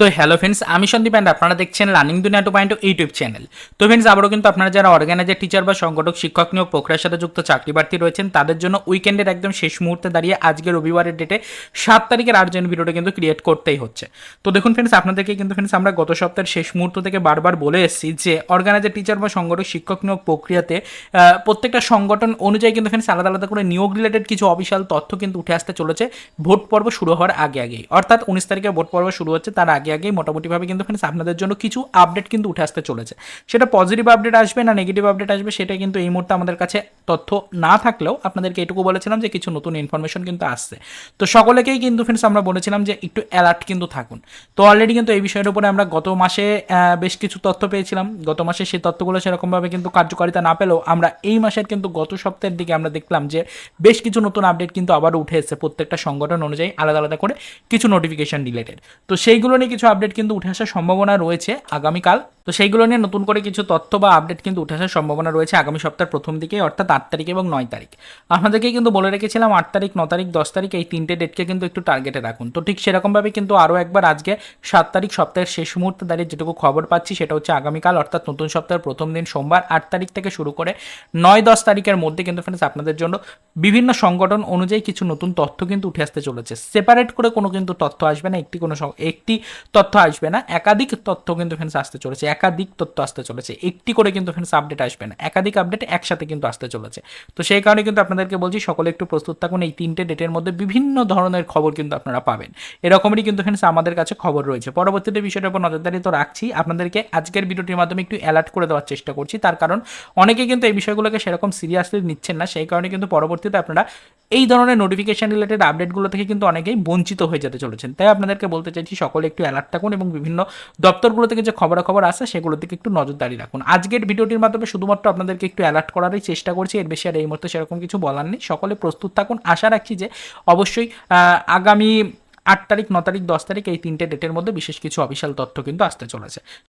তো hello friends আমি Sandeep and আপনারা দেখছেন learning Duniya two point YouTube channel তো ফ্রেন্ডস আবারও কিন্তু আপনারা যারা অর্গানাইজার টিচার বা সংগঠক, শিক্ষক নিয়োগ প্রক্রিয়ার সাথে যুক্ত চাকরি প্রার্থী রয়েছেন, তাদের জন্য উইকেন্ডের একদম শেষ মুহূর্তে দাঁড়িয়ে আজকে রবিবারের ডেটে সাত তারিখের আর্জেন্ট ভিডিওটা কিন্তু ক্রিয়েট করতেই হচ্ছে। তো দেখুন ফ্রেন্ডস আপনাদেরকে কিন্তু ফ্রেন্ডস আমরা গত সপ্তাহের শেষ মুহূর্ত থেকে বারবার বলে এসেছি যে অর্গানাইজার টিচার বা সংগঠক, শিক্ষক নিয়োগ প্রক্রিয়াতে প্রত্যেকটা সংগঠন অনুযায়ী কিন্তু ফ্রেন্ডস আলাদা আলাদা করে নিয়োগ রিলেটেড কিছু অফিসিয়াল তথ্য কিন্তু উঠে আসতে চলেছে। ভোট পর্ব শুরু হওয়ার আগে আগেই। অর্থাৎ উনিশ তারিখে ভোট পর্ব শুরু হচ্ছে, তার আগে আগেই মোটামুটিভাবে কিন্তু ফ্রেন্ডস আপনাদের জন্য কিছু আপডেট কিন্তু উঠে আসতে চলেছে। সেটা পজিটিভ আপডেট আসবে না নেগেটিভ আপডেট আসবে সেটা কিন্তু এই মুহূর্তে আমাদের কাছে তথ্য না থাকলেও আপনাদেরকে এটুকু বলেছিলাম যে কিছু নতুন ইনফরমেশন কিন্তু আসছে। তো সকলেকেই কিন্তু ফ্রেন্ডস আমরা বলেছিলাম যে একটু অ্যালার্ট কিন্তু থাকুন। তো অলরেডি কিন্তু এই বিষয়ের উপরে আমরা গত মাসে বেশ কিছু তথ্য পেয়েছিলাম। গত মাসে সেই তথ্যগুলো সেরকমভাবে কিন্তু কার্যকারিতা না পেলেও আমরা এই মাসের কিন্তু গত সপ্তাহের দিকে আমরা দেখলাম যে বেশ কিছু নতুন আপডেট কিন্তু আবারও উঠে এসেছে প্রত্যেকটা সংগঠন অনুযায়ী আলাদা আলাদা করে কিছু নোটিফিকেশন রিলেটেড তো সেইগুলো নিয়ে কিছু আপডেট কিন্তু উঠে আসার সম্ভাবনা রয়েছে আগামীকাল। তো সেইগুলো নিয়ে নতুন করে কিছু তথ্য বা আপডেট কিন্তু উঠে আসার সম্ভাবনা রয়েছে আগামী সপ্তাহের প্রথম দিকে অর্থাৎ আট তারিখ এবং নয় তারিখ। আপনাদেরকে কিন্তু বলে রেখেছিলাম আট তারিখ, ন তারিখ, দশ তারিখ এই তিনটে ডেটকে কিন্তু একটু টার্গেটে রাখুন। তো ঠিক সেরকমভাবে কিন্তু আরও একবার আজকে সাত তারিখ সপ্তাহের শেষ মুহূর্তে দাঁড়িয়ে যেটুকু খবর পাচ্ছি সেটা হচ্ছে আগামীকাল, অর্থাৎ নতুন সপ্তাহের প্রথম দিন সোমবার, আট তারিখ থেকে শুরু করে নয়, দশ তারিখের মধ্যে কিন্তু ফ্রেন্ডস আপনাদের জন্য বিভিন্ন সংগঠন অনুযায়ী কিছু নতুন তথ্য কিন্তু উঠে আসতে চলেছে। সেপারেট করে কোনো কিন্তু তথ্য আসবে না, একটি কোনো একটি তথ্য আসবে না, একাধিক তথ্য কিন্তু ফ্রেন্ডস আসতে চলেছে। একাধিক তথ্য আসতে চলেছে। একটি করে কিন্তু ফ্রেন্ডস আপডেট আসবে না। একাধিক আপডেট একসাথে কিন্তু আসতে চলেছে। তো সেই কারণে কিন্তু আপনাদেরকে বলছি, সকলে একটু প্রস্তুত থাকুন। এই তিনটে ডেটের মধ্যে বিভিন্ন ধরনের খবর কিন্তু আপনারা পাবেন। এরকমই কিন্তু ফ্রেন্ডস আমাদের কাছে খবর রয়েছে। পরবর্তীতে বিষয়টার উপর নজরদারি তো রাখছি। আপনাদেরকে আজকের ভিডিওটির মাধ্যমে একটু অ্যালার্ট করে দেওয়ার চেষ্টা করছি। তার কারণ অনেকে কিন্তু এই বিষয়গুলোকে সেরকম সিরিয়াসলি নিচ্ছেন না। সেই কারণে কিন্তু পরবর্তীতে আপনারা এই ধরনের নোটিফিকেশন রিলেটেড আপডেটগুলো থেকে কিন্তু অনেকেই বঞ্চিত হয়ে যেতে চলেছেন। তাই আপনাদেরকে বলতে চাইছি, সকলে একটু অ্যালার্ট থাকুন এবং বিভিন্ন দপ্তরগুলো থেকে যে খবরাখবর আসে সেগুলো দিকে একটু নজরদারি রাখুন। আজকের ভিডিওটির মাধ্যমে শুধুমাত্র আপনাদেরকে একটু অ্যালার্ট করারই চেষ্টা করছি, এর বেশি আর এই মুহূর্তে সেরকম কিছু বলার নেই। সকলে প্রস্তুত থাকুন। আশা রাখছি যে অবশ্যই আগামী আট তারিখ, ন তারিখ, দশ তারিখ এই তিনটে ডেটের মধ্যে বিশেষ কিছু অফিসিয়াল তথ্য কিন্তু আসতে চলেছে।